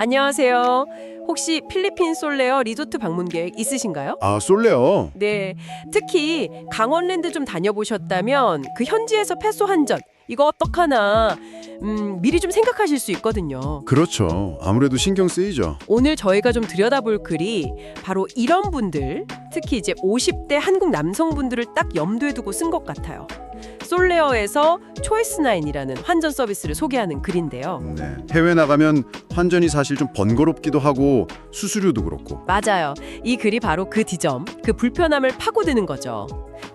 안녕하세요. 혹시 필리핀 솔레어 리조트 방문 계획 있으신가요? 아, 쏠래요? 네. 특히 강원랜드 좀 다녀보셨다면 그 현지에서 패소 한전 이거 어떡하나 음, 미리 좀 생각하실 수 있거든요. 그렇죠. 아무래도 신경 쓰이죠. 오늘 저희가 좀 들여다볼 글이 바로 이런 분들, 특히 이제 50대 한국 남성분들을 딱 염두에 두고 쓴 것 같아요. 솔레어에서 초이스9이라는 환전 서비스를 소개하는 글인데요. 네. 해외 나가면 환전이 사실 좀 번거롭기도 하고 수수료도 그렇고. 맞아요. 이 글이 바로 그 지점, 그 불편함을 파고드는 거죠.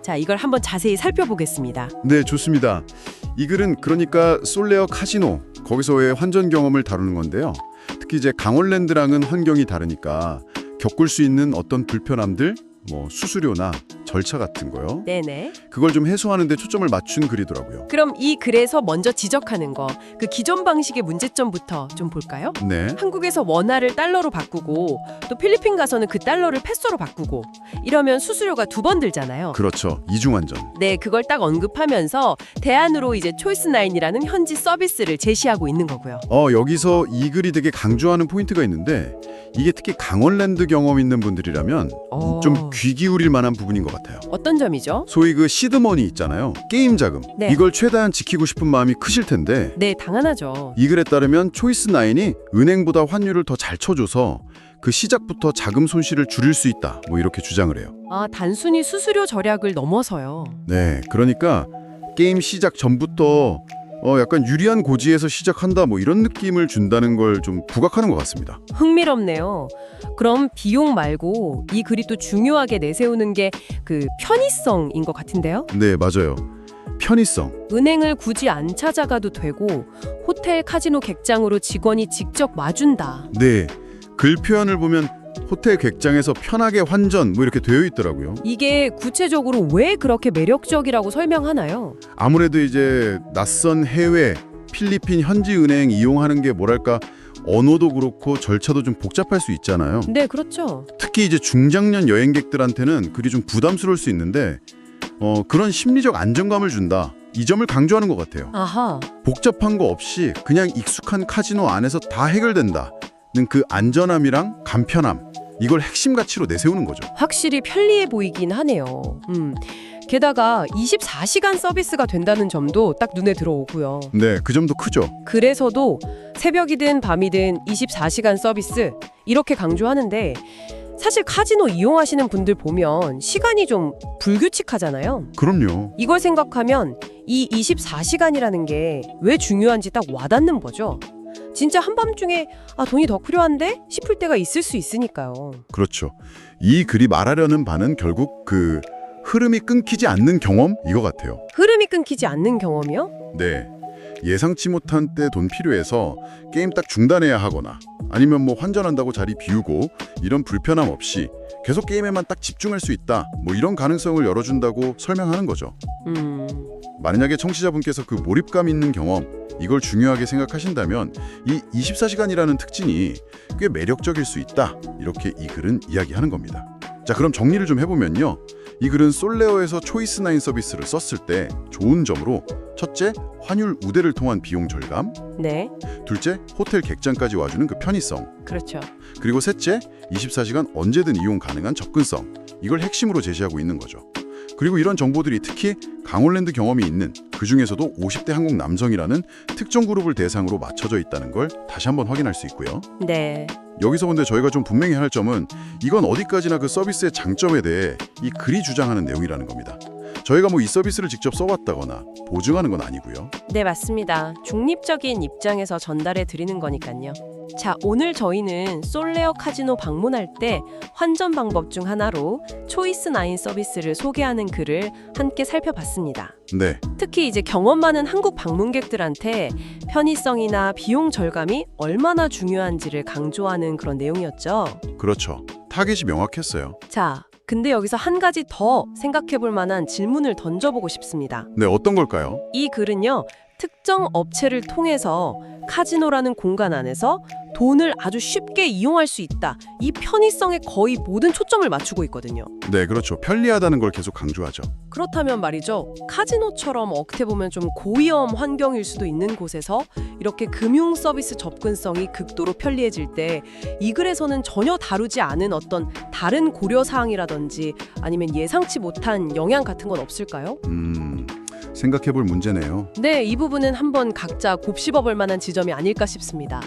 자, 이걸 한번 자세히 살펴보겠습니다. 네, 좋습니다. 이 글은 그러니까 솔레어 카지노 거기서의 환전 경험을 다루는 건데요. 특히 이제 강원랜드랑은 환경이 다르니까 겪을 수 있는 어떤 불편함들, 뭐 수수료나 절차 같은 거요. 네네. 그걸 좀 해소하는 데 초점을 맞춘 글이더라고요. 그럼 이 글에서 먼저 지적하는 거, 그 기존 방식의 문제점부터 좀 볼까요? 네. 한국에서 원화를 달러로 바꾸고 또 필리핀 가서는 그 달러를 페소로 바꾸고 이러면 수수료가 두 번 들잖아요. 그렇죠. 이중 환전. 네, 그걸 딱 언급하면서 대안으로 이제 초이스9이라는 현지 서비스를 제시하고 있는 거고요. 어, 여기서 이 글이 되게 강조하는 포인트가 있는데 이게 특히 강원랜드 경험 있는 분들이라면 어. 좀 귀 기울일 만한 부분인 것 같아요. 어떤 점이죠? 소위 그 시드머니 있잖아요. 게임 자금. 네. 이걸 최대한 지키고 싶은 마음이 크실 텐데 네, 당연하죠. 이 글에 따르면 초이스9이 은행보다 환율을 더 잘 쳐줘서 그 시작부터 자금 손실을 줄일 수 있다. 뭐 이렇게 주장을 해요. 아, 단순히 수수료 절약을 넘어서요. 네, 그러니까 게임 시작 전부터 어 약간 유리한 고지에서 시작한다 뭐 이런 느낌을 준다는 걸 좀 부각하는 것 같습니다. 흥미롭네요. 그럼 비용 말고 이 글이 또 중요하게 내세우는 게 그 편의성인 것 같은데요. 네, 맞아요. 편의성. 은행을 굳이 안 찾아가도 되고 호텔 카지노 객장으로 직원이 직접 와준다. 네, 글 표현을 보면 호텔 객장에서 편하게 환전 뭐 이렇게 되어 있더라고요. 이게 구체적으로 왜 그렇게 매력적이라고 설명하나요? 아무래도 이제 낯선 해외 필리핀 현지 은행 이용하는 게 뭐랄까 언어도 그렇고 절차도 좀 복잡할 수 있잖아요. 네, 그렇죠. 특히 이제 중장년 여행객들한테는 그리 좀 부담스러울 수 있는데 어, 그런 심리적 안정감을 준다. 이 점을 강조하는 것 같아요. 아하. 복잡한 거 없이 그냥 익숙한 카지노 안에서 다 해결된다는 그 안전함이랑 간편함 이걸 핵심 가치로 내세우는 거죠. 확실히 편리해 보이긴 하네요. 음. 게다가 24시간 서비스가 된다는 점도 딱 눈에 들어오고요. 네, 그 점도 크죠. 그래서도 새벽이든 밤이든 24시간 서비스 이렇게 강조하는데 사실 카지노 이용하시는 분들 보면 시간이 좀 불규칙하잖아요. 그럼요. 이걸 생각하면 이 24시간이라는 게 왜 중요한지 딱 와닿는 거죠. 진짜 한밤중에 아 돈이 더 필요한데 싶을 때가 있을 수 있으니까요. 그렇죠. 이 글이 말하려는 바는 결국 그 흐름이 끊기지 않는 경험 이거 같아요. 흐름이 끊기지 않는 경험이요? 네. 예상치 못한 때 돈 필요해서 게임 딱 중단해야 하거나 아니면 뭐 환전한다고 자리 비우고 이런 불편함 없이 계속 게임에만 딱 집중할 수 있다. 뭐 이런 가능성을 열어준다고 설명하는 거죠. 음. 만약에 청취자분께서 그 몰입감 있는 경험 이걸 중요하게 생각하신다면 이 24시간이라는 특징이 꽤 매력적일 수 있다. 이렇게 이 글은 이야기하는 겁니다. 자, 그럼 정리를 좀 해보면요. 이 글은 솔레어에서 초이스9 서비스를 썼을 때 좋은 점으로 첫째, 환율 우대를 통한 비용 절감 네. 둘째, 호텔 객장까지 와주는 그 편의성 그렇죠. 그리고 셋째, 24시간 언제든 이용 가능한 접근성 이걸 핵심으로 제시하고 있는 거죠. 그리고 이런 정보들이 특히 강원랜드 경험이 있는 그 중에서도 50대 한국 남성이라는 특정 그룹을 대상으로 맞춰져 있다는 걸 다시 한번 확인할 수 있고요. 네. 여기서 근데 저희가 좀 분명히 할 점은 이건 어디까지나 그 서비스의 장점에 대해 이 글이 주장하는 내용이라는 겁니다. 저희가 뭐 이 서비스를 직접 써봤다거나 보증하는 건 아니고요. 네, 맞습니다. 중립적인 입장에서 전달해 드리는 거니까요. 자, 오늘 저희는 솔레어 카지노 방문할 때 환전 방법 중 하나로 초이스 9 서비스를 소개하는 글을 함께 살펴봤습니다. 네, 특히 이제 경험 많은 한국 방문객들한테 편의성이나 비용 절감이 얼마나 중요한지를 강조하는 그런 내용이었죠. 그렇죠. 타겟이 명확했어요. 자, 근데 여기서 한 가지 더 생각해 볼 만한 질문을 던져보고 싶습니다. 네, 어떤 걸까요? 이 글은요, 특정 업체를 통해서 카지노라는 공간 안에서 돈을 아주 쉽게 이용할 수 있다. 이 편의성에 거의 모든 초점을 맞추고 있거든요. 네, 그렇죠. 편리하다는 걸 계속 강조하죠. 그렇다면 말이죠. 카지노처럼 어떻게 보면 좀 고위험 환경일 수도 있는 곳에서 이렇게 금융 서비스 접근성이 극도로 편리해질 때 이 글에서는 전혀 다루지 않은 어떤 다른 고려 사항이라든지 아니면 예상치 못한 영향 같은 건 없을까요? 음, 생각해 볼 문제네요. 네, 이 부분은 한번 각자 곱씹어 볼 만한 지점이 아닐까 싶습니다.